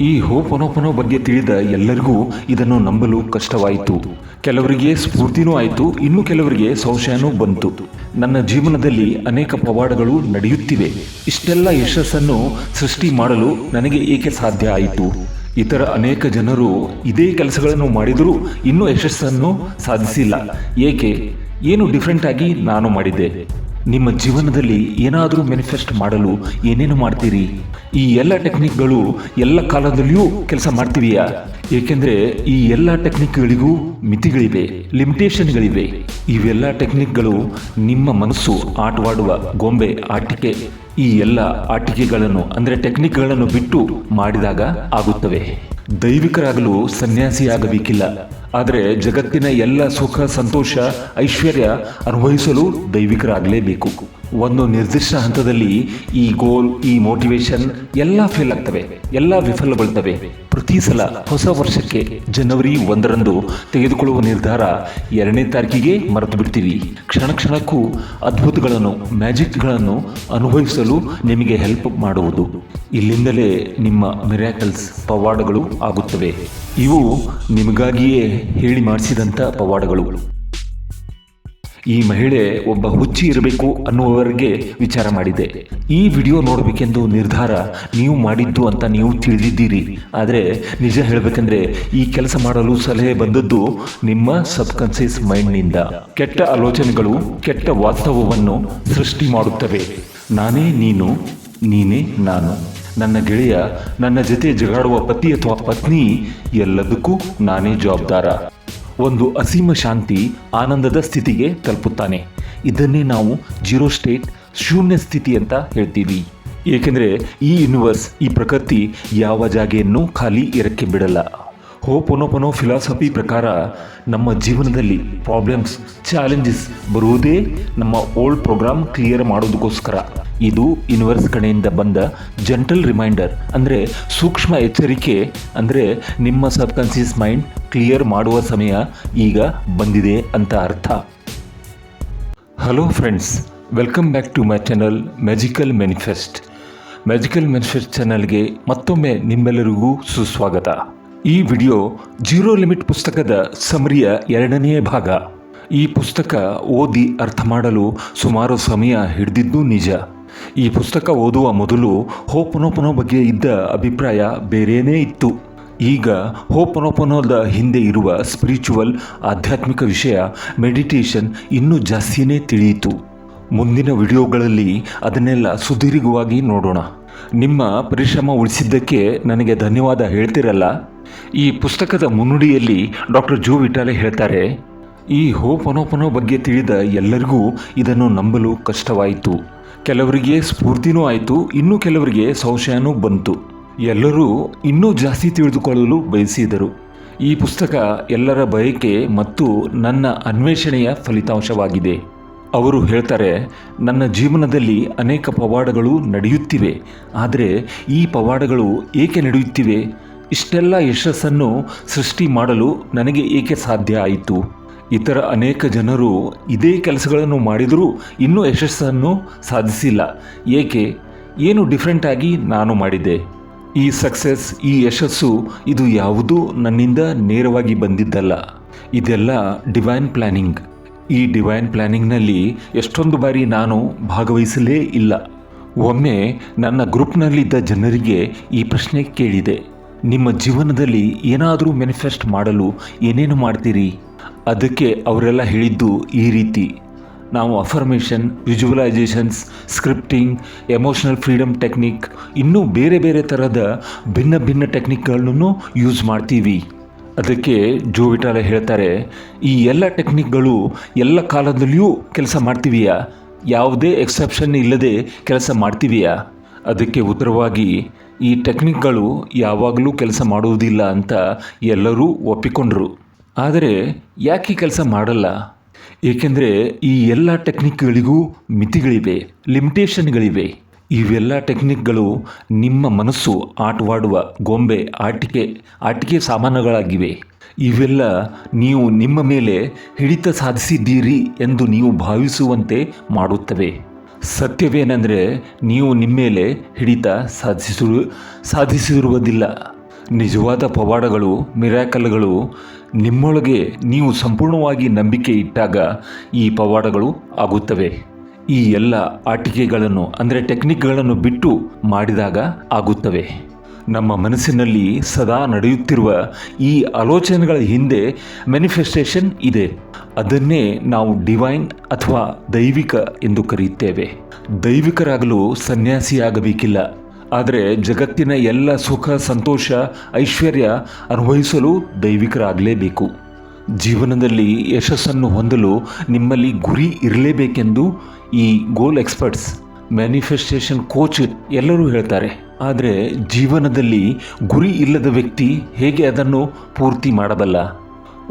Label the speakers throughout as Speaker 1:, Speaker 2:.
Speaker 1: ಈ ಹೋಪನೋಪನೋ ಬಗ್ಗೆ ತಿಳಿದ ಎಲ್ಲರಿಗೂ ಇದನ್ನು ನಂಬಲು ಕಷ್ಟವಾಯಿತು. ಕೆಲವರಿಗೆ ಸ್ಫೂರ್ತಿನೂ ಆಯಿತು, ಇನ್ನು ಕೆಲವರಿಗೆ ಸಂಶಯನೂ ಬಂತು. ನನ್ನ ಜೀವನದಲ್ಲಿ ಅನೇಕ ಪವಾಡಗಳು ನಡೆಯುತ್ತಿವೆ. ಇಷ್ಟೆಲ್ಲ ಯಶಸ್ಸನ್ನು ಸೃಷ್ಟಿ ಮಾಡಲು ನನಗೆ ಏಕೆ ಸಾಧ್ಯ ಆಯಿತು? ಇತರ ಅನೇಕ ಜನರು ಇದೇ ಕೆಲಸಗಳನ್ನು ಮಾಡಿದರೂ ಇನ್ನೂ ಯಶಸ್ಸನ್ನು ಸಾಧಿಸಿಲ್ಲ. ಏಕೆ? ಏನು ಡಿಫ್ರೆಂಟ್ ಆಗಿ ನಾನು ಮಾಡಿದೆ ನಿಮ್ಮ ಜೀವನದಲ್ಲಿ ಏನಾದರೂ ಮ್ಯಾನಿಫೆಸ್ಟ್ ಮಾಡಲು ಏನೇನು ಮಾಡ್ತೀರಿ? ಈ ಎಲ್ಲ ಟೆಕ್ನಿಕ್ಗಳು ಎಲ್ಲ ಕಾಲದಲ್ಲಿಯೂ ಕೆಲಸ ಮಾಡ್ತೀವಿಯಾ? ಏಕೆಂದರೆ ಈ ಎಲ್ಲ ಟೆಕ್ನಿಕ್ಗಳಿಗೂ ಮಿತಿಗಳಿವೆ ಲಿಮಿಟೇಷನ್ಗಳಿವೆ ಇವೆಲ್ಲ ಟೆಕ್ನಿಕ್ಗಳು ನಿಮ್ಮ ಮನಸ್ಸು ಆಟವಾಡುವ ಗೊಂಬೆ, ಆಟಿಕೆ, ಈ ಎಲ್ಲ ಆಟಿಕೆಗಳನ್ನು, ಅಂದರೆ ಟೆಕ್ನಿಕ್ಗಳನ್ನು ಬಿಟ್ಟು ಮಾಡಿದಾಗ ಆಗುತ್ತವೆ. ದೈವಿಕರಾಗಲು ಸನ್ಯಾಸಿಯಾಗಬೇಕಿಲ್ಲ. ಆದರೆ ಜಗತ್ತಿನ ಎಲ್ಲ ಸುಖ, ಸಂತೋಷ, ಐಶ್ವರ್ಯ ಅನುಭವಿಸಲು ದೈವಿಕರಾಗಲೇಬೇಕು. ಒಂದು ನಿರ್ದಿಷ್ಟ ಹಂತದಲ್ಲಿ ಈ ಗೋಲ್ ಈ ಮೋಟಿವೇಶನ್ ಎಲ್ಲ ಫೇಲ್ ಆಗ್ತವೆ, ಎಲ್ಲ ವಿಫಲಗೊಳ್ತವೆ. ಪ್ರತಿ ಸಲ ಹೊಸ ವರ್ಷಕ್ಕೆ ಜನವರಿ ಒಂದರಂದು ತೆಗೆದುಕೊಳ್ಳುವ ನಿರ್ಧಾರ ಎರಡನೇ ತಾರೀಕಿಗೆ ಮರೆತು ಬಿಡ್ತೀವಿ ಕ್ಷಣ ಕ್ಷಣಕ್ಕೂ ಅದ್ಭುತಗಳನ್ನು, ಮ್ಯಾಜಿಕ್ಗಳನ್ನು ಅನುಭವಿಸಲು ನಿಮಗೆ ಹೆಲ್ಪ್ ಮಾಡುವುದು. ಇಲ್ಲಿಂದಲೇ ನಿಮ್ಮ ಮಿರಾಕಲ್ಸ್ ಪವಾಡಗಳು ಆಗುತ್ತವೆ. ಇವು ನಿಮಗಾಗಿಯೇ ಹೇಳಿ ಮಾಡಿಸಿದಂಥ ಪವಾಡಗಳು. ಈ ಮಹಿಳೆ ಒಬ್ಬ ಹುಚ್ಚಿ ಇರಬೇಕು ಅನ್ನುವವರಿಗೆ ವಿಚಾರ ಮಾಡಿದೆ ಈ ವಿಡಿಯೋ ನೋಡಬೇಕೆಂದು ನಿರ್ಧಾರ ನೀವು ಮಾಡಿದ್ದು ಅಂತ ನೀವು ತಿಳಿದಿದ್ದೀರಿ. ಆದರೆ ನಿಜ ಹೇಳಬೇಕಂದ್ರೆ ಈ ಕೆಲಸ ಮಾಡಲು ಸಲಹೆ ಬಂದದ್ದು ನಿಮ್ಮ ಸಬ್ಕಾನ್ಸಿಯಸ್ ಮೈಂಡ್ನಿಂದ ಕೆಟ್ಟ ಆಲೋಚನೆಗಳು, ಕೆಟ್ಟ ವಾಸ್ತವವನ್ನು ಸೃಷ್ಟಿ ಮಾಡುತ್ತವೆ. ನಾನೇ ನೀನು, ನೀನೇ ನಾನು. ನನ್ನ ಗೆಳೆಯ, ನನ್ನ ಜೊತೆ ಜಗಾಡುವ ಪತಿ ಅಥವಾ ಪತ್ನಿ ಎಲ್ಲದಕ್ಕೂ ನಾನೇ ಜವಾಬ್ದಾರ. ಒಂದು ಅಸೀಮ ಶಾಂತಿ ಆನಂದದ ಸ್ಥಿತಿಗೆ ತಲುಪುತ್ತಾನೆ. ಇದನ್ನೇ ನಾವು ಜೀರೋ ಸ್ಟೇಟ್ ಶೂನ್ಯ ಸ್ಥಿತಿ ಅಂತ ಹೇಳ್ತೀವಿ. ಏಕೆಂದರೆ ಈ ಯೂನಿವರ್ಸ್, ಈ ಪ್ರಕೃತಿ ಯಾವ ಜಾಗೆಯನ್ನು ಖಾಲಿ ಇರಕ್ಕೆ ಬಿಡಲ್ಲ. ಹೋಪೊನೊಪೊನೋ ಫಿಲಾಸಫಿ ಪ್ರಕಾರ ನಮ್ಮ ಜೀವನದಲ್ಲಿ ಪ್ರಾಬ್ಲಮ್ಸ್ ಚಾಲೆಂಜಸ್ ಬರುವುದೇ ನಮ್ಮ ಓಲ್ಡ್ ಪ್ರೋಗ್ರಾಮ್ ಕ್ಲಿಯರ್ ಮಾಡೋದಕ್ಕೋಸ್ಕರ. ಇದು ಯೂನಿವರ್ಸ್ ಕಡೆಯಿಂದ ಬಂದ ಜಂಟಲ್ ರಿಮೈಂಡರ್ ಅಂದರೆ ಸೂಕ್ಷ್ಮ ಎಚ್ಚರಿಕೆ, ಅಂದರೆ ನಿಮ್ಮ ಸಬ್ಕಾನ್ಸಿಯಸ್ ಮೈಂಡ್ ಕ್ಲಿಯರ್ ಮಾಡುವ ಸಮಯ ಈಗ ಬಂದಿದೆ ಅಂತ ಅರ್ಥ. Hello friends welcome back to my channel magical manifest magical manifest ಚಾನಲ್ಗೆ ಮತ್ತೊಮ್ಮೆ ನಿಮ್ಮೆಲ್ಲರಿಗೂ ಸುಸ್ವಾಗತ. ಈ ವಿಡಿಯೋ ಜೀರೋ ಲಿಮಿಟ್ ಪುಸ್ತಕದ ಸಮರಿಯ ಎರಡನೆಯ ಭಾಗ. ಈ ಪುಸ್ತಕ ಓದಿ ಅರ್ಥ ಮಾಡಲು ಸುಮಾರು ಸಮಯ ಹಿಡಿದಿದ್ದು ನಿಜ. ಈ ಪುಸ್ತಕ ಓದುವ ಮೊದಲು ಹೋಪನೋಪನೋ ಬಗ್ಗೆ ಇದ್ದ ಅಭಿಪ್ರಾಯ ಬೇರೇನೇ ಇತ್ತು. ಈಗ ಹೋಪನೋಪನೋದ ಹಿಂದೆ ಇರುವ ಸ್ಪಿರಿಚುವಲ್ ಆಧ್ಯಾತ್ಮಿಕ ವಿಷಯ ಮೆಡಿಟೇಷನ್ ಇನ್ನೂ ಜಾಸ್ತಿಯೇ ತಿಳಿಯಿತು. ಮುಂದಿನ ವಿಡಿಯೋಗಳಲ್ಲಿ ಅದನ್ನೆಲ್ಲ ಸುದೀರ್ಘವಾಗಿ ನೋಡೋಣ. ನಿಮ್ಮ ಪರಿಶ್ರಮ ಉಳಿಸಿದ್ದಕ್ಕೆ ನನಗೆ ಧನ್ಯವಾದ ಹೇಳ್ತಿರಲ್ಲ? ಈ ಪುಸ್ತಕದ ಮುನ್ನುಡಿಯಲ್ಲಿ ಡಾಕ್ಟರ್ ಜೋ ವಿಟಾಲೆ ಹೇಳ್ತಾರೆ, ಈ ಹೋಪನೋಪನೋ ಬಗ್ಗೆ ತಿಳಿದ ಎಲ್ಲರಿಗೂ ಇದನ್ನು ನಂಬಲು ಕಷ್ಟವಾಯಿತು. ಕೆಲವರಿಗೆ ಸ್ಫೂರ್ತಿನೂ ಆಯಿತು, ಇನ್ನು ಕೆಲವರಿಗೆ ಸಂಶಯನೂ ಬಂತು. ಎಲ್ಲರೂ ಇನ್ನೂ ಜಾಸ್ತಿ ತಿಳಿದುಕೊಳ್ಳಲು ಬಯಸಿದರು. ಈ ಪುಸ್ತಕ ಎಲ್ಲರ ಬಯಕೆ ಮತ್ತು ನನ್ನ ಅನ್ವೇಷಣೆಯ ಫಲಿತಾಂಶವಾಗಿದೆ. ಅವರು ಹೇಳ್ತಾರೆ, ನನ್ನ ಜೀವನದಲ್ಲಿ ಅನೇಕ ಪವಾಡಗಳು ನಡೆಯುತ್ತಿವೆ, ಆದರೆ ಈ ಪವಾಡಗಳು ಏಕೆ ನಡೆಯುತ್ತಿವೆ? ಇಷ್ಟೆಲ್ಲ ಯಶಸ್ಸನ್ನು ಸೃಷ್ಟಿ ಮಾಡಲು ನನಗೆ ಏಕೆ ಸಾಧ್ಯ ಆಯಿತು? ಇತರ ಅನೇಕ ಜನರು ಇದೇ ಕೆಲಸಗಳನ್ನು ಮಾಡಿದರೂ ಇನ್ನೂ ಯಶಸ್ಸನ್ನು ಸಾಧಿಸಿಲ್ಲ. ಏಕೆ? ಏನು ಡಿಫ್ರೆಂಟಾಗಿ ನಾನು ಮಾಡಿದೆ ಈ ಸಕ್ಸಸ್ ಈ ಯಶಸ್ಸು ಇದು ಯಾವುದೂ ನನ್ನಿಂದ ನೇರವಾಗಿ ಬಂದಿದ್ದಲ್ಲ. ಇದೆಲ್ಲ ಡಿವೈನ್ ಪ್ಲ್ಯಾನಿಂಗ್ ಈ ಡಿವೈನ್ ಪ್ಲ್ಯಾನಿಂಗ್ನಲ್ಲಿ ಎಷ್ಟೊಂದು ಬಾರಿ ನಾನು ಭಾಗವಹಿಸಲೇ ಇಲ್ಲ. ಒಮ್ಮೆ ನನ್ನ ಗ್ರೂಪ್ನಲ್ಲಿದ್ದ ಜನರಿಗೆ ಈ ಪ್ರಶ್ನೆ ಕೇಳಿದೆ. ನಿಮ್ಮ ಜೀವನದಲ್ಲಿ ಏನಾದರೂ ಮ್ಯಾನಿಫೆಸ್ಟ್ ಮಾಡಲು ಏನೇನು ಮಾಡ್ತೀರಿ? ಅದಕ್ಕೆ ಅವರೆಲ್ಲ ಹೇಳಿದ್ದು ಈ ರೀತಿ. ನಾವು affirmation visualisations scripting emotional freedom technique ಇನ್ನೂ ಬೇರೆ ಬೇರೆ ಥರದ ಭಿನ್ನ ಭಿನ್ನ ಟೆಕ್ನಿಕ್ಗಳನ್ನು ಯೂಸ್ ಮಾಡ್ತೀವಿ. ಅದಕ್ಕೆ ಜೋವಿಟಾಲ ಹೇಳ್ತಾರೆ, ಈ ಎಲ್ಲ ಟೆಕ್ನಿಕ್ಗಳು ಎಲ್ಲ ಕಾಲದಲ್ಲಿಯೂ ಕೆಲಸ ಮಾಡ್ತೀವಿಯಾ? ಯಾವುದೇ ಎಕ್ಸೆಪ್ಷನ್ ಇಲ್ಲದೆ ಕೆಲಸ ಮಾಡ್ತೀವಿಯಾ? ಅದಕ್ಕೆ ಉತ್ತರವಾಗಿ, ಈ ಟೆಕ್ನಿಕ್ಗಳು ಯಾವಾಗಲೂ ಕೆಲಸ ಮಾಡುವುದಿಲ್ಲ ಅಂತ ಎಲ್ಲರೂ ಒಪ್ಪಿಕೊಂಡರು. ಆದರೆ ಯಾಕೆ ಕೆಲಸ ಮಾಡಲ್ಲ? ಏಕೆಂದರೆ ಈ ಎಲ್ಲ ಟೆಕ್ನಿಕ್ಗಳಿಗೂ ಮಿತಿಗಳಿವೆ, ಲಿಮಿಟೇಷನ್ಗಳಿವೆ. ಇವೆಲ್ಲ ಟೆಕ್ನಿಕ್ಗಳು ನಿಮ್ಮ ಮನಸ್ಸು ಆಟವಾಡುವ ಗೊಂಬೆ, ಆಟಿಕೆ ಆಟಿಕೆ ಸಾಮಾನುಗಳಾಗಿವೆ. ಇವೆಲ್ಲ ನೀವು ನಿಮ್ಮ ಮೇಲೆ ಹಿಡಿತ ಸಾಧಿಸಿದ್ದೀರಿ ಎಂದು ನೀವು ಭಾವಿಸುವಂತೆ ಮಾಡುತ್ತವೆ. ಸತ್ಯವೇನೆಂದರೆ ನೀವು ನಿಮ್ಮ ಮೇಲೆ ಹಿಡಿತ ಸಾಧಿಸಿರು, ಸಾಧಿಸಿರುವುದಿಲ್ಲ. ನಿಜವಾದ ಪವಾಡಗಳು, ಮಿರಾಕಲ್ಗಳು, ನಿಮ್ಮೊಳಗೆ ನೀವು ಸಂಪೂರ್ಣವಾಗಿ ನಂಬಿಕೆ ಇಟ್ಟಾಗ ಈ ಪವಾಡಗಳು ಆಗುತ್ತವೆ. ಈ ಎಲ್ಲ ಆಟಿಕೆಗಳನ್ನು, ಅಂದರೆ ಟೆಕ್ನಿಕ್ಗಳನ್ನು ಬಿಟ್ಟು ಮಾಡಿದಾಗ ಆಗುತ್ತವೆ. ನಮ್ಮ ಮನಸ್ಸಿನಲ್ಲಿ ಸದಾ ನಡೆಯುತ್ತಿರುವ ಈ ಆಲೋಚನೆಗಳ ಹಿಂದೆ ಮ್ಯಾನಿಫೆಸ್ಟೇಷನ್ ಇದೆ. ಅದನ್ನೇ ನಾವು ಡಿವೈನ್ ಅಥವಾ ದೈವಿಕ ಎಂದು ಕರೆಯುತ್ತೇವೆ. ದೈವಿಕರಾಗಲು ಸನ್ಯಾಸಿಯಾಗಬೇಕಿಲ್ಲ. ಆದರೆ ಜಗತ್ತಿನ ಎಲ್ಲ ಸುಖ, ಸಂತೋಷ, ಐಶ್ವರ್ಯ ಅನುಭವಿಸಲು ದೈವಿಕರಾಗಲೇಬೇಕು. ಜೀವನದಲ್ಲಿ ಯಶಸ್ಸನ್ನು ಹೊಂದಲು ನಿಮ್ಮಲ್ಲಿ ಗುರಿ ಇರಲೇಬೇಕೆಂದು ಈ ಗೋಲ್ ಎಕ್ಸ್ಪರ್ಟ್ಸ್ ಮ್ಯಾನಿಫೆಸ್ಟೇಷನ್ ಕೋಚ್ ಎಲ್ಲರೂ ಹೇಳ್ತಾರೆ. ಆದರೆ ಜೀವನದಲ್ಲಿ ಗುರಿ ಇಲ್ಲದ ವ್ಯಕ್ತಿ ಹೇಗೆ ಅದನ್ನು ಪೂರ್ತಿ ಮಾಡಬಲ್ಲ?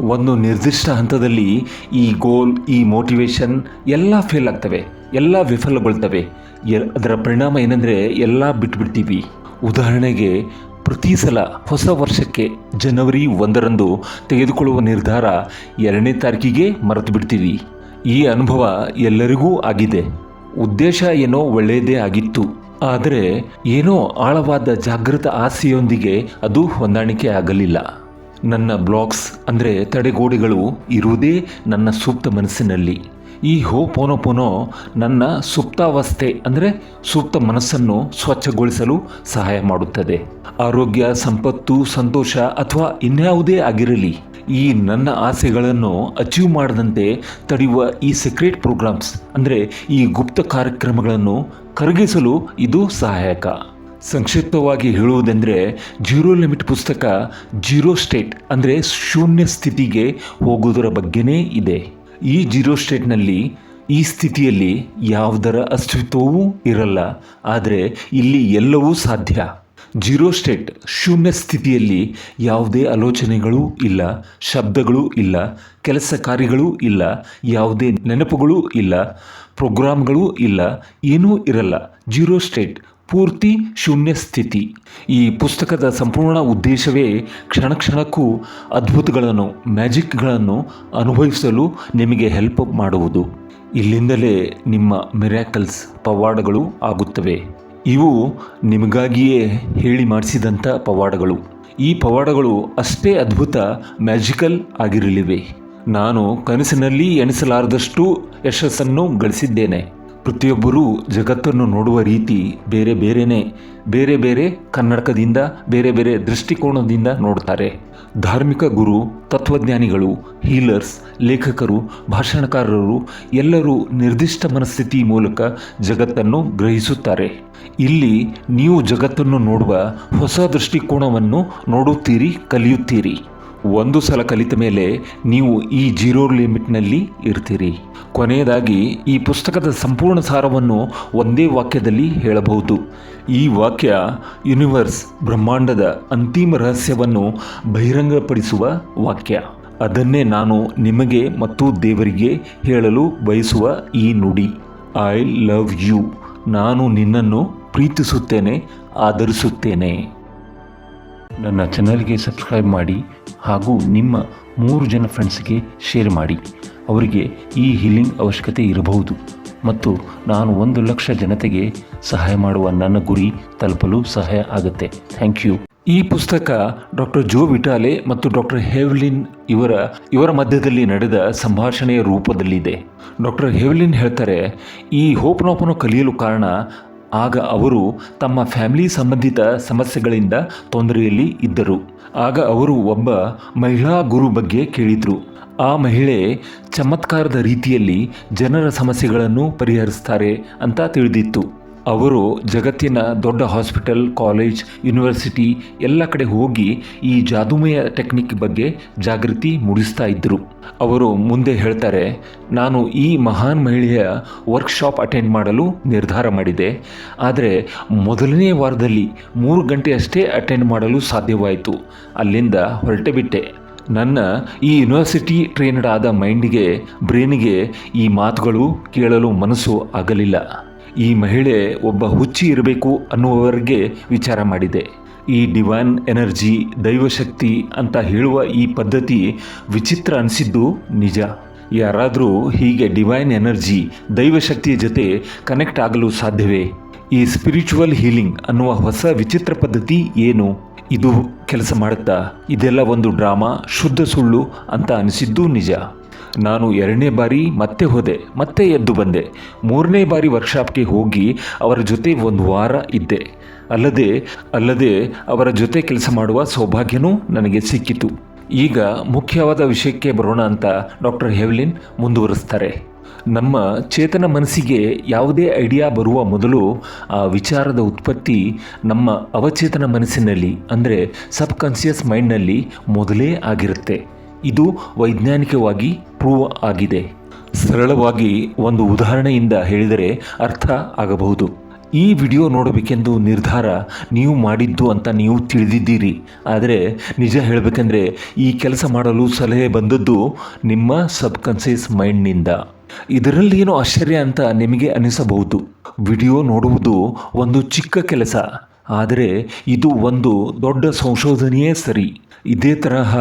Speaker 1: ಒಂದು ನಿರ್ದಿಷ್ಟ ಹಂತದಲ್ಲಿ ಈ ಗೋಲ್ ಈ ಮೋಟಿವೇಶನ್ ಎಲ್ಲ ಫೇಲ್ ಆಗ್ತವೆ, ಎಲ್ಲ ವಿಫಲಗೊಳ್ತವೆ. ಅದರ ಪರಿಣಾಮ ಏನಂದರೆ ಎಲ್ಲ ಬಿಟ್ಬಿಡ್ತೀವಿ. ಉದಾಹರಣೆಗೆ ಪ್ರತಿ ಸಲ ಹೊಸ ವರ್ಷಕ್ಕೆ ಜನವರಿ ಒಂದರಂದು ತೆಗೆದುಕೊಳ್ಳುವ ನಿರ್ಧಾರ ಎರಡನೇ ತಾರೀಕಿಗೆ ಮರೆತು ಬಿಡ್ತೀವಿ. ಈ ಅನುಭವ ಎಲ್ಲರಿಗೂ ಆಗಿದೆ. ಉದ್ದೇಶ ಏನೋ ಒಳ್ಳೆಯದೇ ಆಗಿತ್ತು. ಆದರೆ ಏನೋ ಆಳವಾದ ಜಾಗೃತ ಆಸೆಯೊಂದಿಗೆ ಅದು ಹೊಂದಾಣಿಕೆ ಆಗಲಿಲ್ಲ. ನನ್ನ ಬ್ಲಾಕ್ಸ್ ಅಂದರೆ ತಡೆಗೋಡೆಗಳು ಇರುವುದೇ ನನ್ನ ಸೂಕ್ತ ಮನಸ್ಸಿನಲ್ಲಿ. ಈ ಹೋಪೋನೋಪೋನೋ ನನ್ನ ಸುಪ್ತಾವಸ್ಥೆ, ಅಂದರೆ ಸುಪ್ತ ಮನಸ್ಸನ್ನು ಸ್ವಚ್ಛಗೊಳಿಸಲು ಸಹಾಯ ಮಾಡುತ್ತದೆ. ಆರೋಗ್ಯ, ಸಂಪತ್ತು, ಸಂತೋಷ ಅಥವಾ ಇನ್ಯಾವುದೇ ಆಗಿರಲಿ, ಈ ನನ್ನ ಆಸೆಗಳನ್ನು ಅಚೀವ್ ಮಾಡದಂತೆ ತಡೆಯುವ ಈ ಸೀಕ್ರೆಟ್ ಪ್ರೋಗ್ರಾಮ್ಸ್ ಅಂದರೆ ಈ ಗುಪ್ತ ಕಾರ್ಯಕ್ರಮಗಳನ್ನು ಕರಗಿಸಲು ಇದು ಸಹಾಯಕ. ಸಂಕ್ಷಿಪ್ತವಾಗಿ ಹೇಳುವುದೆಂದರೆ ಜೀರೋ ಲಿಮಿಟ್ ಪುಸ್ತಕ ಜೀರೋ ಸ್ಟೇಟ್ ಅಂದರೆ ಶೂನ್ಯ ಸ್ಥಿತಿಗೆ ಹೋಗುವುದರ ಬಗ್ಗೆನೇ ಇದೆ. ಈ ಜೀರೋ ಸ್ಟೇಟ್ನಲ್ಲಿ ಈ ಸ್ಥಿತಿಯಲ್ಲಿ ಯಾವುದರ ಅಸ್ತಿತ್ವವೂ ಇರಲ್ಲ. ಆದರೆ ಇಲ್ಲಿ ಎಲ್ಲವೂ ಸಾಧ್ಯ. ಜೀರೋ ಸ್ಟೇಟ್ ಶೂನ್ಯ ಸ್ಥಿತಿಯಲ್ಲಿ ಯಾವುದೇ ಆಲೋಚನೆಗಳೂ ಇಲ್ಲ, ಶಬ್ದಗಳು ಇಲ್ಲ, ಕೆಲಸ ಕಾರ್ಯಗಳೂ ಇಲ್ಲ, ಯಾವುದೇ ನೆನಪುಗಳೂ ಇಲ್ಲ, ಪ್ರೋಗ್ರಾಮ್ಗಳೂ ಇಲ್ಲ, ಏನೂ ಇರಲ್ಲ. ಜೀರೋ ಸ್ಟೇಟ್ ಪೂರ್ತಿ ಶೂನ್ಯ ಸ್ಥಿತಿ. ಈ ಪುಸ್ತಕದ ಸಂಪೂರ್ಣ ಉದ್ದೇಶವೇ ಕ್ಷಣ ಕ್ಷಣಕ್ಕೂ ಅದ್ಭುತಗಳನ್ನು, ಮ್ಯಾಜಿಕ್ಗಳನ್ನು ಅನುಭವಿಸಲು ನಿಮಗೆ ಹೆಲ್ಪ್ ಮಾಡುವುದು. ಇಲ್ಲಿಂದಲೇ ನಿಮ್ಮ ಮಿರಾಕಲ್ಸ್ ಪವಾಡಗಳು ಆಗುತ್ತವೆ. ಇವು ನಿಮಗಾಗಿಯೇ ಹೇಳಿ ಮಾಡಿಸಿದಂಥ ಪವಾಡಗಳು. ಈ ಪವಾಡಗಳು ಅಷ್ಟೇ ಅದ್ಭುತ, ಮ್ಯಾಜಿಕಲ್ ಆಗಿರಲಿವೆ. ನಾನು ಕನಸಿನಲ್ಲಿ ಎಣಿಸಲಾರದಷ್ಟು ಯಶಸ್ಸನ್ನು ಗಳಿಸಿದ್ದೇನೆ. ಪ್ರತಿಯೊಬ್ಬರೂ ಜಗತ್ತನ್ನು ನೋಡುವ ರೀತಿ ಬೇರೆ ಬೇರೆಯೇ ಬೇರೆ ಬೇರೆ ಕನ್ನಡಕದಿಂದ, ಬೇರೆ ಬೇರೆ ದೃಷ್ಟಿಕೋನದಿಂದ ನೋಡ್ತಾರೆ. ಧಾರ್ಮಿಕ ಗುರು, ತತ್ವಜ್ಞಾನಿಗಳು ಹೀಲರ್ಸ್ ಲೇಖಕರು, ಭಾಷಣಕಾರರು ಎಲ್ಲರೂ ನಿರ್ದಿಷ್ಟ ಮನಸ್ಥಿತಿ ಮೂಲಕ ಜಗತ್ತನ್ನು ಗ್ರಹಿಸುತ್ತಾರೆ. ಇಲ್ಲಿ ನೀವು ಜಗತ್ತನ್ನು ನೋಡುವ ಹೊಸ ದೃಷ್ಟಿಕೋನವನ್ನು ನೋಡುತ್ತೀರಿ, ಕಲಿಯುತ್ತೀರಿ. ಒಂದು ಸಲ ಕಲಿತ ಮೇಲೆ ನೀವು ಈ ಜೀರೋ ಲಿಮಿಟ್ನಲ್ಲಿ ಇರ್ತೀರಿ. ಕೊನೆಯದಾಗಿ ಈ ಪುಸ್ತಕದ ಸಂಪೂರ್ಣ ಸಾರವನ್ನು ಒಂದೇ ವಾಕ್ಯದಲ್ಲಿ ಹೇಳಬಹುದು. ಈ ವಾಕ್ಯ ಯೂನಿವರ್ಸ್ ಬ್ರಹ್ಮಾಂಡದ ಅಂತಿಮ ರಹಸ್ಯವನ್ನು ಬಹಿರಂಗಪಡಿಸುವ ವಾಕ್ಯ. ಅದನ್ನೇ ನಾನು ನಿಮಗೆ ಮತ್ತು ದೇವರಿಗೆ ಹೇಳಲು ಬಯಸುವ ಈ ನುಡಿ. ಐ ಲವ್ ಯು ನಾನು ನಿನ್ನನ್ನು ಪ್ರೀತಿಸುತ್ತೇನೆ ಆದರಿಸುತ್ತೇನೆ ನನ್ನ ಚಾನಲ್ಗೆ ಸಬ್ಸ್ಕ್ರೈಬ್ ಮಾಡಿ ಹಾಗೂ ನಿಮ್ಮ ಮೂರು ಜನ ಫ್ರೆಂಡ್ಸ್ಗೆ ಶೇರ್ ಮಾಡಿ. ಅವರಿಗೆ ಈ ಹೀಲಿಂಗ್ ಅವಶ್ಯಕತೆ ಇರಬಹುದು. ಮತ್ತು ನಾನು ಒಂದು ಲಕ್ಷ ಜನತೆಗೆ ಸಹಾಯ ಮಾಡುವ ನನ್ನ ಗುರಿ ತಲುಪಲು ಸಹಾಯ ಆಗುತ್ತೆ. ಥ್ಯಾಂಕ್ ಯು ಈ ಪುಸ್ತಕ ಡಾಕ್ಟರ್ ಜೋ ವಿಟಾಲೆ ಮತ್ತು ಡಾಕ್ಟರ್ ಹೆವ್ಲಿನ್ ಇವರ ಇವರ ಮಧ್ಯದಲ್ಲಿ ನಡೆದ ಸಂಭಾಷಣೆಯ ರೂಪದಲ್ಲಿದೆ. ಡಾಕ್ಟರ್ ಹೆವ್ಲಿನ್ ಹೇಳ್ತಾರೆ, ಈ ಹೋಪನೋಪನ ಕಲಿಯಲು ಕಾರಣ ಆಗ ಅವರು ತಮ್ಮ ಫ್ಯಾಮಿಲಿ ಸಂಬಂಧಿತ ಸಮಸ್ಯೆಗಳಿಂದ ತೊಂದರೆಯಲ್ಲಿ ಇದ್ದರು. ಆಗ ಅವರು ಒಬ್ಬ ಮಹಿಳಾ ಗುರು ಬಗ್ಗೆ ಕೇಳಿದರು. ಆ ಮಹಿಳೆ ಚಮತ್ಕಾರದ ರೀತಿಯಲ್ಲಿ ಜನರ ಸಮಸ್ಯೆಗಳನ್ನು ಪರಿಹರಿಸ್ತಾರೆ ಅಂತ ತಿಳಿದಿತ್ತು. ಅವರು ಜಗತ್ತಿನ ದೊಡ್ಡ ಹಾಸ್ಪಿಟಲ್, ಕಾಲೇಜ್, ಯೂನಿವರ್ಸಿಟಿ ಎಲ್ಲ ಕಡೆ ಹೋಗಿ ಈ ಜಾದುಮಯ ಟೆಕ್ನಿಕ್ ಬಗ್ಗೆ ಜಾಗೃತಿ ಮೂಡಿಸ್ತಾ ಇದ್ದರು ಅವರು ಮುಂದೆ ಹೇಳ್ತಾರೆ, ನಾನು ಈ ಮಹಾನ್ ಮಹಿಳೆಯ ವರ್ಕ್ಶಾಪ್ ಅಟೆಂಡ್ ಮಾಡಲು ನಿರ್ಧಾರ ಮಾಡಿದೆ. ಆದರೆ ಮೊದಲನೇ ವಾರದಲ್ಲಿ ಮೂರು ಗಂಟೆಯಷ್ಟೇ ಅಟೆಂಡ್ ಮಾಡಲು ಸಾಧ್ಯವಾಯಿತು. ಅಲ್ಲಿಂದ ಹೊರಟೆ ಬಿಟ್ಟೆ. ನನ್ನ ಈ ಯೂನಿವರ್ಸಿಟಿ ಟ್ರೈನ್ಡ್ ಆದ ಮೈಂಡಿಗೆ, ಬ್ರೈನಿಗೆ ಈ ಮಾತುಗಳು ಕೇಳಲು ಮನಸ್ಸು ಆಗಲಿಲ್ಲ. ಈ ಮಹಿಳೆ ಒಬ್ಬ ಹುಚ್ಚಿ ಇರಬೇಕು ಅನ್ನುವವರಿಗೆ ವಿಚಾರ ಮಾಡಿದೆ. ಈ ಡಿವೈನ್ ಎನರ್ಜಿ, ದೈವಶಕ್ತಿ ಅಂತ ಹೇಳುವ ಈ ಪದ್ಧತಿ ವಿಚಿತ್ರ ಅನಿಸಿದ್ದು ನಿಜ. ಯಾರಾದರೂ ಹೀಗೆ ಡಿವೈನ್ ಎನರ್ಜಿ, ದೈವಶಕ್ತಿಯ ಜೊತೆ ಕನೆಕ್ಟ್ ಆಗಲು ಸಾಧ್ಯವೇ? ಈ ಸ್ಪಿರಿಚುವಲ್ ಹೀಲಿಂಗ್ ಅನ್ನುವ ಹೊಸ ವಿಚಿತ್ರ ಪದ್ಧತಿ ಏನು? ಇದು ಕೆಲಸ ಮಾಡುತ್ತಾ? ಇದೆಲ್ಲ ಒಂದು ಡ್ರಾಮಾ, ಶುದ್ಧ ಸುಳ್ಳು ಅಂತ ಅನಿಸಿದ್ದು ನಿಜ. ನಾನು ಎರಡನೇ ಬಾರಿ ಮತ್ತೆ ಹೋದೆ, ಮತ್ತೆ ಎದ್ದು ಬಂದೆ. ಮೂರನೇ ಬಾರಿ ವರ್ಕ್ಶಾಪ್ಗೆ ಹೋಗಿ ಅವರ ಜೊತೆ ಒಂದು ವಾರ ಇದ್ದೆ. ಅಲ್ಲದೆ ಅಲ್ಲದೆ ಅವರ ಜೊತೆ ಕೆಲಸ ಮಾಡುವ ಸೌಭಾಗ್ಯನೂ ನನಗೆ ಸಿಕ್ಕಿತು. ಈಗ ಮುಖ್ಯವಾದ ವಿಷಯಕ್ಕೆ ಬರೋಣ ಅಂತ ಡಾಕ್ಟರ್ ಹೆವ್ಲಿನ್ ಮುಂದುವರಿಸ್ತಾರೆ. ನಮ್ಮ ಚೇತನ ಮನಸ್ಸಿಗೆ ಯಾವುದೇ ಐಡಿಯಾ ಬರುವ ಮೊದಲು ಆ ವಿಚಾರದ ಉತ್ಪತ್ತಿ ನಮ್ಮ ಅವಚೇತನ ಮನಸ್ಸಿನಲ್ಲಿ, ಅಂದರೆ ಸಬ್ ಕಾನ್ಸಿಯಸ್ ಮೈಂಡ್ನಲ್ಲಿ ಮೊದಲೇ ಆಗಿರುತ್ತೆ. ಇದು ವೈಜ್ಞಾನಿಕವಾಗಿ ಪ್ರೂವ್ ಆಗಿದೆ. ಸರಳವಾಗಿ ಒಂದು ಉದಾಹರಣೆಯಿಂದ ಹೇಳಿದರೆ ಅರ್ಥ ಆಗಬಹುದು. ಈ ವಿಡಿಯೋ ನೋಡಬೇಕೆಂದು ನಿರ್ಧಾರ ನೀವು ಮಾಡಿದ್ದು ಅಂತ ನೀವು ತಿಳಿದಿದ್ದೀರಿ. ಆದರೆ ನಿಜ ಹೇಳಬೇಕೆಂದರೆ ಈ ಕೆಲಸ ಮಾಡಲು ಸಲಹೆ ಬಂದದ್ದು ನಿಮ್ಮ ಸಬ್ ಕಾನ್ಸಿಯಸ್ ಮೈಂಡ್ನಿಂದ. ಇದರಲ್ಲಿ ಏನೋ ಆಶ್ಚರ್ಯ ಅಂತ ನಿಮಗೆ ಅನಿಸಬಹುದು. ವಿಡಿಯೋ ನೋಡುವುದು ಒಂದು ಚಿಕ್ಕ ಕೆಲಸ. ಆದರೆ ಇದು ಒಂದು ದೊಡ್ಡ ಸಂಶೋಧನೆಯೇ ಸರಿ. ಇದೇ ತರಹ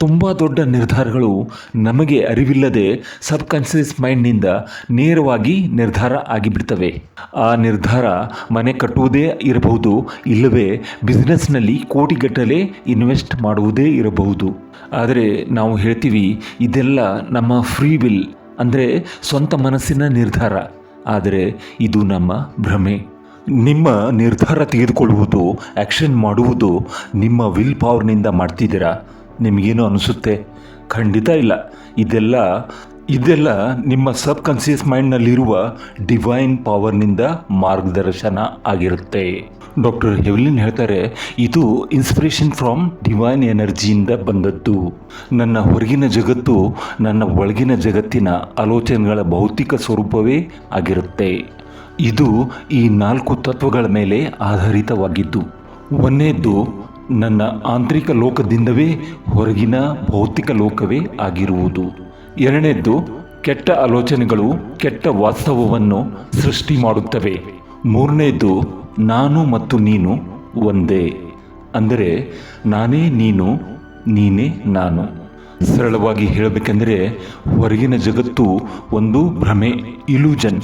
Speaker 1: ತುಂಬ ದೊಡ್ಡ ನಿರ್ಧಾರಗಳು ನಮಗೆ ಅರಿವಿಲ್ಲದೆ ಸಬ್ ಕಾನ್ಷಿಯಸ್ ಮೈಂಡ್ನಿಂದ ನೇರವಾಗಿ ನಿರ್ಧಾರ ಆಗಿಬಿಡ್ತವೆ. ಆ ನಿರ್ಧಾರ ಮನೆ ಕಟ್ಟುವುದೇ ಇರಬಹುದು, ಇಲ್ಲವೇ ಬಿಸ್ನೆಸ್ನಲ್ಲಿ ಕೋಟಿಗಟ್ಟಲೆ ಇನ್ವೆಸ್ಟ್ ಮಾಡುವುದೇ ಇರಬಹುದು. ಆದರೆ ನಾವು ಹೇಳ್ತೀವಿ, ಇದೆಲ್ಲ ನಮ್ಮ ಫ್ರೀ ವಿಲ್ ಅಂದರೆ ಸ್ವಂತ ಮನಸ್ಸಿನ ನಿರ್ಧಾರ. ಆದರೆ ಇದು ನಮ್ಮ ಭ್ರಮೆ. ನಿಮ್ಮ ನಿರ್ಧಾರ ತೆಗೆದುಕೊಳ್ಳುವುದು ಆ್ಯಕ್ಷನ್ ಮಾಡುವುದು ನಿಮ್ಮ ವಿಲ್ ಪವರ್ನಿಂದ ಮಾಡ್ತಿದ್ದೀರಾ? ನಿಮಗೇನು ಅನಿಸುತ್ತೆ? ಖಂಡಿತ ಇಲ್ಲ. ಇದೆಲ್ಲ ಇದೆಲ್ಲ ನಿಮ್ಮ ಸಬ್ ಕಾನ್ಸಿಯಸ್ ಮೈಂಡ್ನಲ್ಲಿರುವ ಡಿವೈನ್ ಪವರ್ನಿಂದ ಮಾರ್ಗದರ್ಶನ ಆಗಿರುತ್ತೆ. ಡಾಕ್ಟರ್ ಹೆವ್ಲಿನ್ ಹೇಳ್ತಾರೆ, ಇದು ಇನ್ಸ್ಪಿರೇಷನ್ ಫ್ರಾಮ್ ಡಿವೈನ್ ಎನರ್ಜಿಯಿಂದ ಬಂದದ್ದು. ನನ್ನ ಹೊರಗಿನ ಜಗತ್ತು, ನನ್ನ ಒಳಗಿನ ಜಗತ್ತಿನ ಆಲೋಚನೆಗಳ ಭೌತಿಕ ಸ್ವರೂಪವೇ ಆಗಿರುತ್ತೆ. ಇದು ಈ ನಾಲ್ಕು ತತ್ವಗಳ ಮೇಲೆ ಆಧಾರಿತವಾಗಿದ್ದು. ಒಂದನೇದ್ದು ನನ್ನ ಆಂತರಿಕ ಲೋಕದಿಂದವೇ ಹೊರಗಿನ ಭೌತಿಕ ಲೋಕವೇ ಆಗಿರುವುದು. ಎರಡನೇದ್ದು, ಕೆಟ್ಟ ಆಲೋಚನೆಗಳು ಕೆಟ್ಟ ವಾಸ್ತವವನ್ನು ಸೃಷ್ಟಿ ಮಾಡುತ್ತವೆ. ಮೂರನೇದ್ದು ನಾನು ಮತ್ತು ನೀನು ಒಂದೇ. ಅಂದರೆ, ನಾನೇ ನೀನು, ನೀನೇ ನಾನು. ಸರಳವಾಗಿ ಹೇಳಬೇಕೆಂದರೆ, ಹೊರಗಿನ ಜಗತ್ತು ಒಂದು ಭ್ರಮೆ ಇಲ್ಯೂಜನ್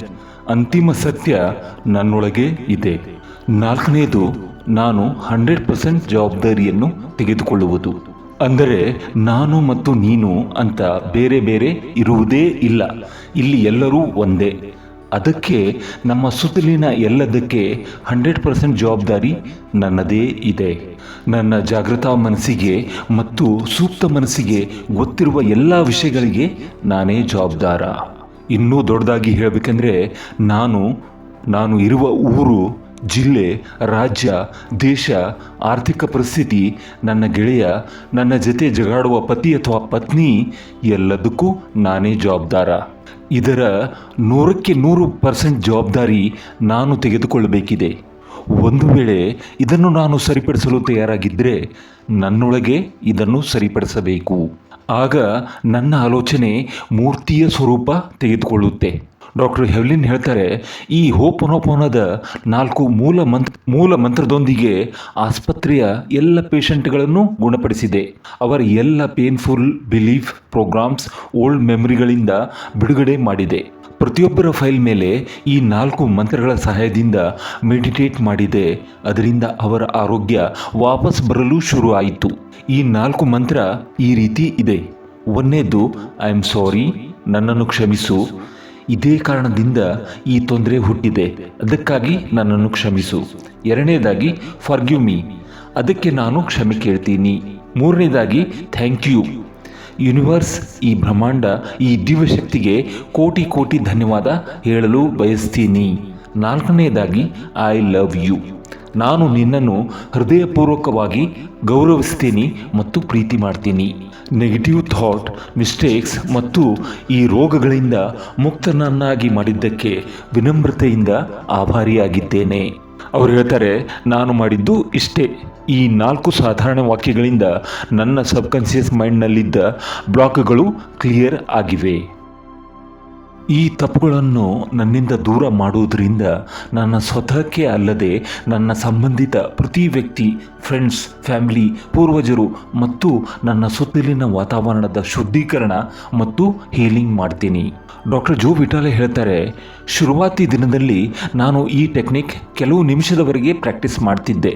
Speaker 1: ಅಂತಿಮ ಸತ್ಯ ನನ್ನೊಳಗೆ ಇದೆ. ನಾಲ್ಕನೇದು ನಾನು ಹಂಡ್ರೆಡ್ ಪರ್ಸೆಂಟ್ ಜವಾಬ್ದಾರಿಯನ್ನು ತೆಗೆದುಕೊಳ್ಳುವುದು. ಅಂದರೆ ನಾನು ಮತ್ತು ನೀನು ಅಂತ ಬೇರೆ ಬೇರೆ ಇರುವುದೇ ಇಲ್ಲ. ಇಲ್ಲಿ ಎಲ್ಲರೂ ಒಂದೇ. ಅದಕ್ಕೆ ನಮ್ಮ ಸುತ್ತಲಿನ ಎಲ್ಲದಕ್ಕೆ ಹಂಡ್ರೆಡ್ ಪರ್ಸೆಂಟ್ ಜವಾಬ್ದಾರಿ ನನ್ನದೇ ಇದೆ. ನನ್ನ ಜಾಗೃತ ಮನಸ್ಸಿಗೆ ಮತ್ತು ಸೂಕ್ತ ಮನಸ್ಸಿಗೆ ಗೊತ್ತಿರುವ ಎಲ್ಲ ವಿಷಯಗಳಿಗೆ ನಾನೇ ಜವಾಬ್ದಾರ. ಇನ್ನೂ ದೊಡ್ಡದಾಗಿ ಹೇಳಬೇಕೆಂದ್ರೆ ನಾನು ನಾನು ಇರುವ ಊರು ಜಿಲ್ಲೆ, ರಾಜ್ಯ, ದೇಶ, ಆರ್ಥಿಕ ಪರಿಸ್ಥಿತಿ, ನನ್ನ ಗೆಳೆಯ, ನನ್ನ ಜೊತೆ ಜಗಾಡುವ ಪತಿ ಅಥವಾ ಪತ್ನಿ, ಎಲ್ಲದಕ್ಕೂ ನಾನೇ ಜವಾಬ್ದಾರ. ಇದರ ನೂರಕ್ಕೆ ನೂರು ಪರ್ಸೆಂಟ್ ಜವಾಬ್ದಾರಿ ನಾನು ತೆಗೆದುಕೊಳ್ಳಬೇಕಿದೆ. ಒಂದು ವೇಳೆ ಇದನ್ನು ನಾನು ಸರಿಪಡಿಸಲು ತಯಾರಾಗಿದ್ದರೆ ನನ್ನೊಳಗೆ ಇದನ್ನು ಸರಿಪಡಿಸಬೇಕು. ಆಗ ನನ್ನ ಆಲೋಚನೆ ಮೂರ್ತಿಯ ಸ್ವರೂಪ ತೆಗೆದುಕೊಳ್ಳುತ್ತೆ. ಡಾಕ್ಟರ್ ಹೆವ್ಲಿನ್ ಹೇಳ್ತಾರೆ, ಈ ಹೋಪನೋಪನದ ನಾಲ್ಕು ಮೂಲ ಮಂತ್ರ ಮೂಲ ಮಂತ್ರದೊಂದಿಗೆ ಆಸ್ಪತ್ರೆಯ ಎಲ್ಲ ಪೇಷಂಟ್ಗಳನ್ನು ಗುಣಪಡಿಸಿದೆ. ಅವರ ಎಲ್ಲ ಪೇನ್ಫುಲ್ ಬಿಲೀಫ್ ಪ್ರೋಗ್ರಾಮ್ಸ್ ಓಲ್ಡ್ ಮೆಮರಿಗಳಿಂದ ಬಿಡುಗಡೆ ಮಾಡಿದೆ. ಪ್ರತಿಯೊಬ್ಬರ ಫೈಲ್ ಮೇಲೆ ಈ ನಾಲ್ಕು ಮಂತ್ರಗಳ ಸಹಾಯದಿಂದ ಮೆಡಿಟೇಟ್ ಮಾಡಿದೆ. ಅದರಿಂದ ಅವರ ಆರೋಗ್ಯ ವಾಪಸ್ ಬರಲು ಶುರು ಆಯಿತು. ಈ ನಾಲ್ಕು ಮಂತ್ರ ಈ ರೀತಿ ಇದೆ. ಒಂದನೇದು ಐ ಆಮ್ ಸಾರಿ, ನನ್ನನ್ನು ಕ್ಷಮಿಸು. ಇದೇ ಕಾರಣದಿಂದ ಈ ತೊಂದರೆ ಹುಟ್ಟಿದೆ. ಅದಕ್ಕಾಗಿ ನನ್ನನ್ನು ಕ್ಷಮಿಸು. ಎರಡನೇದಾಗಿ ಫಾರ್ಗ್ಯೂ ಮೀ ಅದಕ್ಕೆ ನಾನು ಕ್ಷಮೆ ಕೇಳ್ತೀನಿ. ಮೂರನೇದಾಗಿ ಥ್ಯಾಂಕ್ ಯು ಯೂನಿವರ್ಸ್ ಈ ಬ್ರಹ್ಮಾಂಡ, ಈ ದಿವ್ಯಶಕ್ತಿಗೆ ಕೋಟಿ ಕೋಟಿ ಧನ್ಯವಾದ ಹೇಳಲು ಬಯಸ್ತೀನಿ. ನಾಲ್ಕನೇದಾಗಿ ಐ ಲವ್ ಯು ನಾನು ನಿನ್ನನ್ನು ಹೃದಯಪೂರ್ವಕವಾಗಿ ಗೌರವಿಸ್ತೀನಿ ಮತ್ತು ಪ್ರೀತಿ ಮಾಡ್ತೀನಿ. ನೆಗೆಟಿವ್ ಥಾಟ್ ಮಿಸ್ಟೇಕ್ಸ್ ಮತ್ತು ಈ ರೋಗಗಳಿಂದ ಮುಕ್ತನನ್ನಾಗಿ ಮಾಡಿದ್ದಕ್ಕೆ ವಿನಮ್ರತೆಯಿಂದ ಆಭಾರಿಯಾಗಿದ್ದೇನೆ. ಅವರು ಹೇಳ್ತಾರೆ, ನಾನು ಮಾಡಿದ್ದು ಇಷ್ಟೇ. ಈ ನಾಲ್ಕು ಸಾಧಾರಣ ವಾಕ್ಯಗಳಿಂದ ನನ್ನ ಸಬ್ಕಾನ್ಸಿಯಸ್ ಮೈಂಡ್ನಲ್ಲಿದ್ದ ಬ್ಲಾಕ್ಗಳು ಕ್ಲಿಯರ್ ಆಗಿವೆ. ಈ ತಪ್ಪುಗಳನ್ನು ನನ್ನಿಂದ ದೂರ ಮಾಡುವುದರಿಂದ ನನ್ನ ಸ್ವತಃಕ್ಕೆ ಅಲ್ಲದೆ ನನ್ನ ಸಂಬಂಧಿತ ಪ್ರತಿ ವ್ಯಕ್ತಿ ಫ್ರೆಂಡ್ಸ್ ಫ್ಯಾಮಿಲಿ ಪೂರ್ವಜರು ಮತ್ತು ನನ್ನ ಸುತ್ತಲಿನ ವಾತಾವರಣದ ಶುದ್ಧೀಕರಣ ಮತ್ತು ಹೀಲಿಂಗ್ ಮಾಡ್ತೀನಿ. ಡಾಕ್ಟರ್ ಜೋ ವಿಟಾಲೆ ಹೇಳ್ತಾರೆ, ಶುರುವಾತಿ ದಿನದಲ್ಲಿ ನಾನು ಈ ಟೆಕ್ನಿಕ್ ಕೆಲವು ನಿಮಿಷದವರೆಗೆ ಪ್ರಾಕ್ಟೀಸ್ ಮಾಡ್ತಿದ್ದೆ.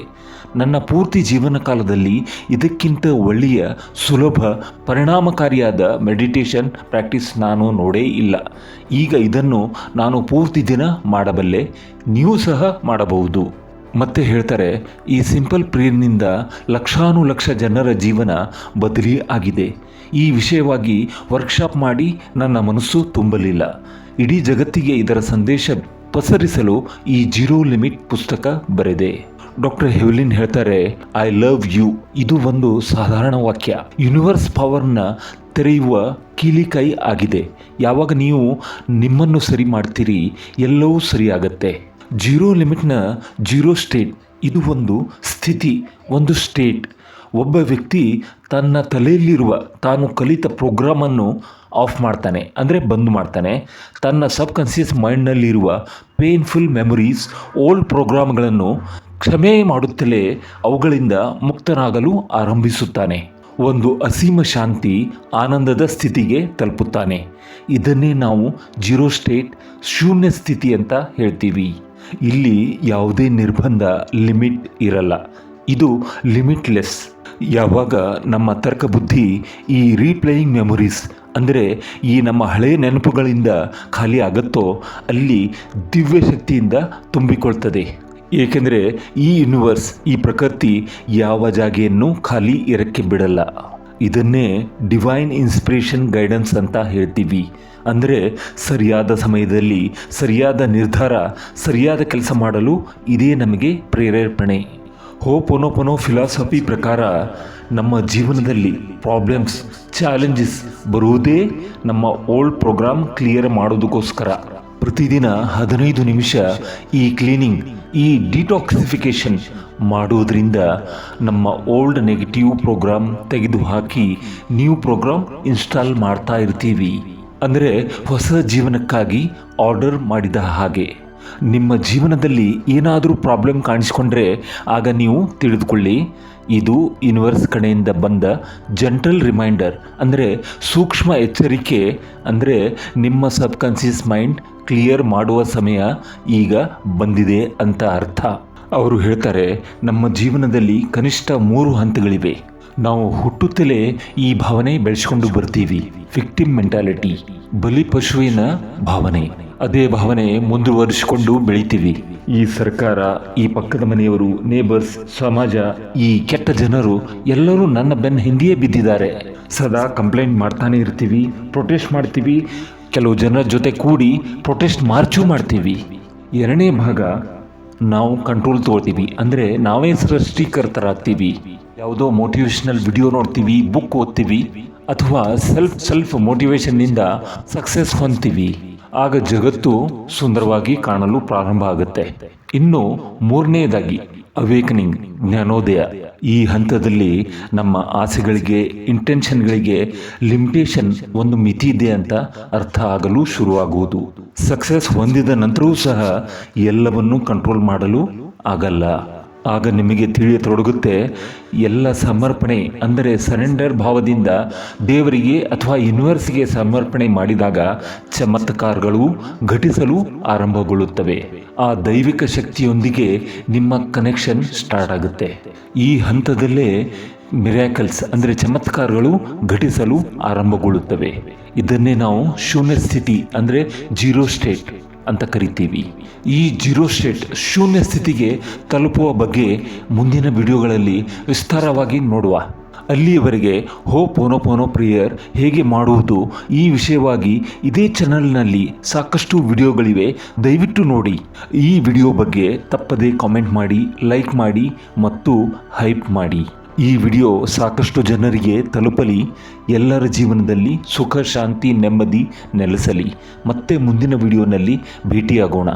Speaker 1: ನನ್ನ ಪೂರ್ತಿ ಜೀವನ ಕಾಲದಲ್ಲಿ ಇದಕ್ಕಿಂತ ಒಳ್ಳೆಯ, ಸುಲಭ, ಪರಿಣಾಮಕಾರಿಯಾದ ಮೆಡಿಟೇಷನ್ ಪ್ರಾಕ್ಟೀಸ್ ನಾನು ನೋಡೇ ಇಲ್ಲ. ಈಗ ಇದನ್ನು ನಾನು ಪೂರ್ತಿ ದಿನ ಮಾಡಬಲ್ಲೆ, ನೀವು ಸಹ ಮಾಡಬಹುದು. ಮತ್ತೆ ಹೇಳ್ತಾರೆ, ಈ ಸಿಂಪಲ್ ಪ್ರೇಯರ್ನಿಂದ ಲಕ್ಷಾನುಲಕ್ಷ ಜನರ ಜೀವನ ಬದಲಿ ಆಗಿದೆ. ಈ ವಿಷಯವಾಗಿ ವರ್ಕ್ಶಾಪ್ ಮಾಡಿ ನನ್ನ ಮನಸ್ಸು ತುಂಬಲಿಲ್ಲ. ಇಡೀ ಜಗತ್ತಿಗೆ ಇದರ ಸಂದೇಶ ಪಸರಿಸಲು ಈ ಜೀರೋ ಲಿಮಿಟ್ ಪುಸ್ತಕ ಬರೆದೆ. ಡಾಕ್ಟರ್ ಹೆವ್ಲಿನ್ ಹೇಳ್ತಾರೆ ಐ ಲವ್ ಯು ಇದು ಒಂದು ಸಾಧಾರಣ ವಾಕ್ಯ. ಯೂನಿವರ್ಸ್ ಪವರ್ನ ತೆರೆಯುವ ಕೀಲಿಕೈ ಆಗಿದೆ. ಯಾವಾಗ ನೀವು ನಿಮ್ಮನ್ನು ಸರಿ ಮಾಡ್ತೀರಿ, ಎಲ್ಲವೂ ಸರಿಯಾಗತ್ತೆ. ಜೀರೋ ಲಿಮಿಟ್ನ ಜೀರೋ ಸ್ಟೇಟ್ ಇದು ಒಂದು ಸ್ಥಿತಿ, ಒಂದು ಸ್ಟೇಟ್ ಒಬ್ಬ ವ್ಯಕ್ತಿ ತನ್ನ ತಲೆಯಲ್ಲಿರುವ ತಾನು ಕಲಿತ ಪ್ರೋಗ್ರಾಮನ್ನು ಆಫ್ ಮಾಡ್ತಾನೆ, ಅಂದರೆ ಬಂದ್ ಮಾಡ್ತಾನೆ. ತನ್ನ ಸಬ್ ಕಾನ್ಸಿಯಸ್ ಮೈಂಡ್ನಲ್ಲಿರುವ ಪೇನ್ಫುಲ್ ಮೆಮೊರೀಸ್ ಓಲ್ಡ್ ಪ್ರೋಗ್ರಾಮ್ಗಳನ್ನು ಕ್ಷಮೆ ಮಾಡುತ್ತಲೇ ಅವುಗಳಿಂದ ಮುಕ್ತನಾಗಲು ಆರಂಭಿಸುತ್ತಾನೆ. ಒಂದು ಅಸೀಮ ಶಾಂತಿ ಆನಂದದ ಸ್ಥಿತಿಗೆ ತಲುಪುತ್ತಾನೆ. ಇದನ್ನೇ ನಾವು ಜೀರೋ ಸ್ಟೇಟ್ ಶೂನ್ಯ ಸ್ಥಿತಿ ಅಂತ ಹೇಳ್ತೀವಿ. ಇಲ್ಲಿ ಯಾವುದೇ ನಿರ್ಬಂಧ ಲಿಮಿಟ್ ಇರಲ್ಲ. ಇದು ಲಿಮಿಟ್ಲೆಸ್ ಯಾವಾಗ ನಮ್ಮ ತರ್ಕ ಬುದ್ಧಿ ಈ ರೀಪ್ಲೇಯಿಂಗ್ ಮೆಮೊರೀಸ್ ಅಂದರೆ ಈ ನಮ್ಮ ಹಳೆಯ ನೆನಪುಗಳಿಂದ ಖಾಲಿ ಆಗುತ್ತೋ ಅಲ್ಲಿ ದಿವ್ಯ ಶಕ್ತಿಯಿಂದ ತುಂಬಿಕೊಳ್ತದೆ. ಏಕೆಂದರೆ ಈ ಯೂನಿವರ್ಸ್ ಈ ಪ್ರಕೃತಿ ಯಾವ ಜಾಗೆಯನ್ನು ಖಾಲಿ ಇರಕ್ಕೆ ಬಿಡಲ್ಲ. ಇದನ್ನೇ ಡಿವೈನ್ ಇನ್ಸ್ಪಿರೇಷನ್ ಗೈಡೆನ್ಸ್ ಅಂತ ಹೇಳ್ತೀವಿ. ಅಂದರೆ ಸರಿಯಾದ ಸಮಯದಲ್ಲಿ ಸರಿಯಾದ ನಿರ್ಧಾರ, ಸರಿಯಾದ ಕೆಲಸ ಮಾಡಲು ಇದೇ ನಮಗೆ ಪ್ರೇರೇಪಣೆ. ಹೋಪೊನೊಪೊನೊ ಫಿಲಾಸಫಿ ಪ್ರಕಾರ ನಮ್ಮ ಜೀವನದಲ್ಲಿ ಪ್ರಾಬ್ಲಮ್ಸ್ ಚಾಲೆಂಜಸ್ ಬರುವುದೇ ನಮ್ಮ ಓಲ್ಡ್ ಪ್ರೋಗ್ರಾಮ್ ಕ್ಲಿಯರ್ ಮಾಡೋದಕ್ಕೋಸ್ಕರ ಪ್ರತಿದಿನ ಹದಿನೈದು ನಿಮಿಷ ಈ ಕ್ಲೀನಿಂಗ್ ಈ ಡಿಟಾಕ್ಸಿಫಿಕೇಶನ್ ಮಾಡುವುದರಿಂದ ನಮ್ಮ ಓಲ್ಡ್ ನೆಗೆಟಿವ್ ಪ್ರೋಗ್ರಾಮ್ ತೆಗೆದುಹಾಕಿ ನ್ಯೂ ಪ್ರೋಗ್ರಾಮ್ ಇನ್ಸ್ಟಾಲ್ ಮಾಡ್ತಾ ಇರ್ತೀವಿ. ಅಂದರೆ ಹೊಸ ಜೀವನಕ್ಕಾಗಿ ಆರ್ಡರ್ ಮಾಡಿದ ಹಾಗೆ. ನಿಮ್ಮ ಜೀವನದಲ್ಲಿ ಏನಾದರೂ ಪ್ರಾಬ್ಲಮ್ ಕಾಣಿಸ್ಕೊಂಡ್ರೆ ಆಗ ನೀವು ತಿಳಿದುಕೊಳ್ಳಿ. ಇದು ಯೂನಿವರ್ಸ್ ಕಡೆಯಿಂದ ಬಂದ ಜನ್ರಲ್ ರಿಮೈಂಡರ್ ಅಂದರೆ ಸೂಕ್ಷ್ಮ ಎಚ್ಚರಿಕೆ, ಅಂದರೆ ನಿಮ್ಮ ಸಬ್ ಕಾನ್ಸಿಯಸ್ ಮೈಂಡ್ ಕ್ಲಿಯರ್ ಮಾಡುವ ಸಮಯ ಈಗ ಬಂದಿದೆ ಅಂತ ಅರ್ಥ. ಅವರು ಹೇಳ್ತಾರೆ, ನಮ್ಮ ಜೀವನದಲ್ಲಿ ಕನಿಷ್ಠ ಮೂರು ಹಂತಗಳಿವೆ. ನಾವು ಹುಟ್ಟುತ್ತಲೇ ಈ ಭಾವನೆ ಬೆಳೆಸ್ಕೊಂಡು ಬರ್ತೀವಿ. ವಿಕ್ಟಿಮ್ ಮೆಂಟಾಲಿಟಿ ಬಲಿಪಶುವಿನ ಭಾವನೆ. ಅದೇ ಭಾವನೆ ಮುಂದುವರಿಸಿಕೊಂಡು ಬೆಳಿತೀವಿ. ಈ ಸರ್ಕಾರ ಈ ಪಕ್ಕದ ಮನೆಯವರು ನೇಬರ್ಸ್ ಸಮಾಜ ಈ ಕೆಟ್ಟ ಜನರು ಎಲ್ಲರೂ ನನ್ನ ಬೆನ್ನ ಹಿಂದೆಯೇ ಬಿದ್ದಿದ್ದಾರೆ. ಸದಾ ಕಂಪ್ಲೇಂಟ್ ಮಾಡ್ತಾನೆ ಇರ್ತೀವಿ ಪ್ರೊಟೆಸ್ಟ್ ಮಾಡ್ತೀವಿ. ಕೆಲವು ಜನರ ಜೊತೆ ಕೂಡಿ ಪ್ರೊಟೆಸ್ಟ್ ಮಾರ್ಚು ಮಾಡ್ತೀವಿ. ಎರಡನೇ ಭಾಗ ನಾವು ಕಂಟ್ರೋಲ್ ತಗೊಳ್ತೀವಿ. ಅಂದರೆ ನಾವೇ ಸೃಷ್ಟಿಕರ್ತರಾಗ್ತೀವಿ. ಯಾವುದೋ ಮೋಟಿವೇಶನಲ್ ವಿಡಿಯೋ ನೋಡ್ತೀವಿ ಬುಕ್ ಓದ್ತೀವಿ ಅಥವಾ ಸೆಲ್ಫ್ ಸೆಲ್ಫ್ ಮೋಟಿವೇಶನ್ನಿಂದ ಸಕ್ಸಸ್ ಹೊಂದ್ತೀವಿ. ಆಗ ಜಗತ್ತು ಸುಂದರವಾಗಿ ಕಾಣಲು ಪ್ರಾರಂಭ ಆಗುತ್ತೆ. ಇನ್ನು ಮೂರನೇದಾಗಿ ಅವೇಕನಿಂಗ್ ಜ್ಞಾನೋದಯ. ಈ ಹಂತದಲ್ಲಿ ನಮ್ಮ ಆಸೆಗಳಿಗೆ ಇಂಟೆನ್ಷನ್ಗಳಿಗೆ ಲಿಮಿಟೇಷನ್ ಒಂದು ಮಿತಿ ಇದೆ ಅಂತ ಅರ್ಥ ಆಗಲು ಶುರುವಾಗುವುದು. ಸಕ್ಸಸ್ ಹೊಂದಿದ ನಂತರವೂ ಸಹ ಎಲ್ಲವನ್ನೂ ಕಂಟ್ರೋಲ್ ಮಾಡಲು ಆಗಲ್ಲ. ಆಗ ನಿಮಗೆ ತಿಳಿಯತೊಡಗುತ್ತೆ, ಎಲ್ಲ ಸಮರ್ಪಣೆ ಅಂದರೆ ಸರೆಂಡರ್ ಭಾವದಿಂದ ದೇವರಿಗೆ ಅಥವಾ ಯೂನಿವರ್ಸ್ಗೆ ಸಮರ್ಪಣೆ ಮಾಡಿದಾಗ ಚಮತ್ಕಾರಗಳು ಘಟಿಸಲು ಆರಂಭಗೊಳ್ಳುತ್ತವೆ. ಆ ದೈವಿಕ ಶಕ್ತಿಯೊಂದಿಗೆ ನಿಮ್ಮ ಕನೆಕ್ಷನ್ ಸ್ಟಾರ್ಟ್ ಆಗುತ್ತೆ. ಈ ಹಂತದಲ್ಲೇ ಮಿರಾಕಲ್ಸ್ ಅಂದರೆ ಚಮತ್ಕಾರಗಳು ಘಟಿಸಲು ಆರಂಭಗೊಳ್ಳುತ್ತವೆ. ಇದನ್ನೇ ನಾವು ಶೂನ್ಯ ಸ್ಥಿತಿ ಅಂದರೆ ಜೀರೋ ಸ್ಟೇಟ್ ಅಂತ ಕರಿತೀವಿ. ಈ ಜೀರೋ ಸ್ಟೇಟ್ ಶೂನ್ಯ ಸ್ಥಿತಿಗೆ ತಲುಪುವ ಬಗ್ಗೆ ಮುಂದಿನ ವಿಡಿಯೋಗಳಲ್ಲಿ ವಿಸ್ತಾರವಾಗಿ ನೋಡುವ. ಅಲ್ಲಿಯವರೆಗೆ ಹೋ ಪೋನೋ ಪೋನೋ ಪ್ರೇಯರ್ ಹೇಗೆ ಮಾಡುವುದು ಈ ವಿಷಯವಾಗಿ ಇದೇ ಚಾನಲ್ನಲ್ಲಿ ಸಾಕಷ್ಟು ವಿಡಿಯೋಗಳಿವೆ. ದಯವಿಟ್ಟು ನೋಡಿ. ಈ ವಿಡಿಯೋ ಬಗ್ಗೆ ತಪ್ಪದೇ ಕಾಮೆಂಟ್ ಮಾಡಿ ಲೈಕ್ ಮಾಡಿ ಮತ್ತು ಹೈಪ್ ಮಾಡಿ. ಈ ವಿಡಿಯೋ ಸಾಕಷ್ಟು ಜನರಿಗೆ ತಲುಪಲಿ, ಎಲ್ಲರ ಜೀವನದಲ್ಲಿ ಸುಖ, ಶಾಂತಿ, ನೆಮ್ಮದಿ ನೆಲೆಸಲಿ. ಮತ್ತೆ ಮುಂದಿನ ವಿಡಿಯೋನಲ್ಲಿ ಭೇಟಿಯಾಗೋಣ.